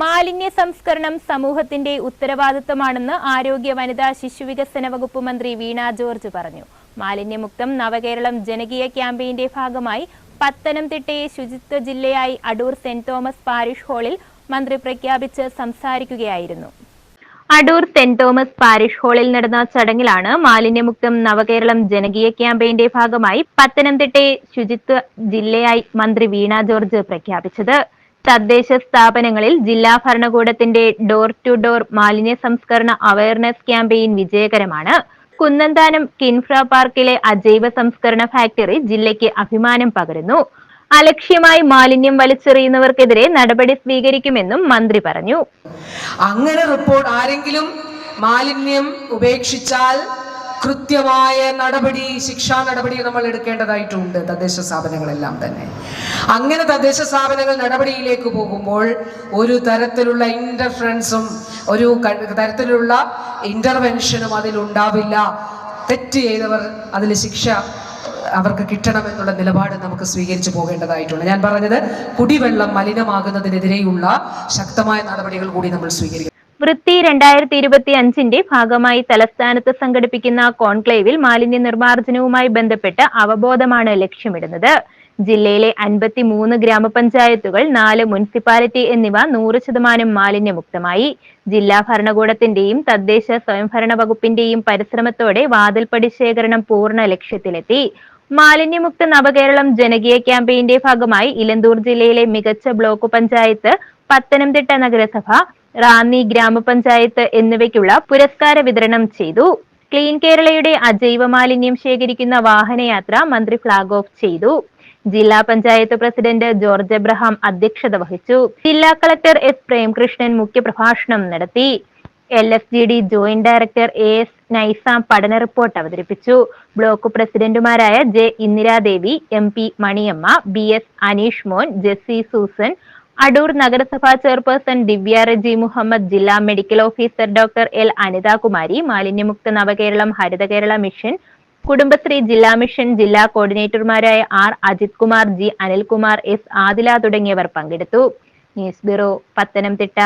മാലിന്യ സംസ്കരണം സമൂഹത്തിന്റെ ഉത്തരവാദിത്തമാണെന്ന് ആരോഗ്യ വനിതാ ശിശുവികസന വകുപ്പ് മന്ത്രി വീണ ജോർജ് പറഞ്ഞു. മാലിന്യമുക്തം നവകേരളം ജനകീയ ക്യാമ്പയിന്റെ ഭാഗമായി പത്തനംതിട്ടയെ ശുചിത്വ ജില്ലയായി അടൂർ സെന്റ് തോമസ് പാരിഷ് ഹാളിൽ മന്ത്രി പ്രഖ്യാപിച്ച് സംസാരിക്കുകയായിരുന്നു. അടൂർ സെന്റ് തോമസ് പാരിഷ് ഹാളിൽ നടന്ന ചടങ്ങിലാണ് മാലിന്യമുക്തം നവകേരളം ജനകീയ ക്യാമ്പയിന്റെ ഭാഗമായി പത്തനംതിട്ടയെ ശുചിത്വ ജില്ലയായി മന്ത്രി വീണ ജോർജ് പ്രഖ്യാപിച്ചത്. തദ്ദേശ സ്ഥാപനങ്ങളിൽ ജില്ലാ ഭരണകൂടത്തിന്റെ ഡോർ ടു ഡോർ മാലിന്യ സംസ്കരണ അവയർനെസ് ക്യാമ്പയിൻ വിജയകരമാണ്. കുന്നന്താനം കിൻഫ്ര പാർക്കിലെ അജൈവ സംസ്കരണ ഫാക്ടറി ജില്ലയ്ക്ക് അഭിമാനം പകരുന്നു. അലക്ഷ്യമായി മാലിന്യം വലിച്ചെറിയുന്നവർക്കെതിരെ നടപടി സ്വീകരിക്കുമെന്നും മന്ത്രി പറഞ്ഞു. അങ്ങനെ റിപ്പോർട്ട് ആരെങ്കിലും മാലിന്യം ഉപേക്ഷിച്ചാൽ കൃത്യമായ നടപടി ശിക്ഷാ നടപടി നമ്മൾ എടുക്കേണ്ടതായിട്ടുണ്ട് തദ്ദേശ സ്ഥാപനങ്ങളെല്ലാം തന്നെ. അങ്ങനെ തദ്ദേശ സ്ഥാപനങ്ങൾ നടപടിയിലേക്ക് പോകുമ്പോൾ ഒരു തരത്തിലുള്ള ഇന്റർഫറൻസും ഒരു തരത്തിലുള്ള ഇന്റർവെൻഷനും അതിലുണ്ടാവില്ല തെറ്റ് ചെയ്തവർ അതിൽ ശിക്ഷ അവർക്ക് കിട്ടണം എന്നുള്ള നിലപാട് നമുക്ക് സ്വീകരിച്ചു പോകേണ്ടതായിട്ടുണ്ട്. ഞാൻ പറഞ്ഞത് കുടിവെള്ളം മലിനമാകുന്നതിനെതിരെയുള്ള ശക്തമായ നടപടികൾ കൂടി നമ്മൾ സ്വീകരിക്കും വൃത്തി രണ്ടായിരത്തി ഇരുപത്തി അഞ്ചിന്റെ ഭാഗമായി തലസ്ഥാനത്ത് സംഘടിപ്പിക്കുന്ന കോൺക്ലേവിൽ മാലിന്യ നിർമ്മാർജനവുമായി ബന്ധപ്പെട്ട് അവബോധമാണ് ലക്ഷ്യമിടുന്നത്. ജില്ലയിലെ അൻപത്തി മൂന്ന് ഗ്രാമപഞ്ചായത്തുകൾ നാല് മുനിസിപ്പാലിറ്റി എന്നിവ നൂറ് ശതമാനം മാലിന്യമുക്തമായി. ജില്ലാ ഭരണകൂടത്തിന്റെയും തദ്ദേശ സ്വയംഭരണ വകുപ്പിന്റെയും പരിശ്രമത്തോടെ വാതിൽപ്പടി ശേഖരണം പൂർണ ലക്ഷ്യത്തിലെത്തി. മാലിന്യമുക്ത നവകേരളം ജനകീയ ക്യാമ്പയിന്റെ ഭാഗമായി ഇലന്തൂർ ജില്ലയിലെ മികച്ച ബ്ലോക്ക് പഞ്ചായത്ത് പത്തനംതിട്ട നഗരസഭ റാന്നി ഗ്രാമപഞ്ചായത്ത് എന്നിവയ്ക്കുള്ള പുരസ്കാര വിതരണം ചെയ്തു. ക്ലീൻ കേരളയുടെ അജൈവ മാലിന്യം ശേഖരിക്കുന്ന വാഹനയാത്ര മന്ത്രി ഫ്ളാഗ് ഓഫ് ചെയ്തു. ജില്ലാ പഞ്ചായത്ത് പ്രസിഡന്റ് ജോർജ് എബ്രഹാം അധ്യക്ഷത വഹിച്ചു. ജില്ലാ കളക്ടർ എസ് പ്രേംകൃഷ്ണൻ മുഖ്യപ്രഭാഷണം നടത്തി. L S G D joint director A S Naizam പഠന റിപ്പോർട്ട് അവതരിപ്പിച്ചു. ബ്ലോക്ക് പ്രസിഡന്റുമാരായ J Indiradevi M P Maniyamma B S Aneesh Mon Jessy Susan Adoor നഗരസഭാ ചെയർപേഴ്സൺ ദിവ്യ റജി മുഹമ്മദ് ജില്ലാ medical officer doctor L Anithakumari മാലിന്യമുക്ത നവകേരളം ഹരിത കേരള മിഷൻ കുടുംബശ്രീ ജില്ലാ mission ജില്ലാ കോർഡിനേറ്റർമാരായ R Ajith Kumar G Anilkumar S Adila തുടങ്ങിയവർ പങ്കെടുത്തു. News bureau Pathanamthitta.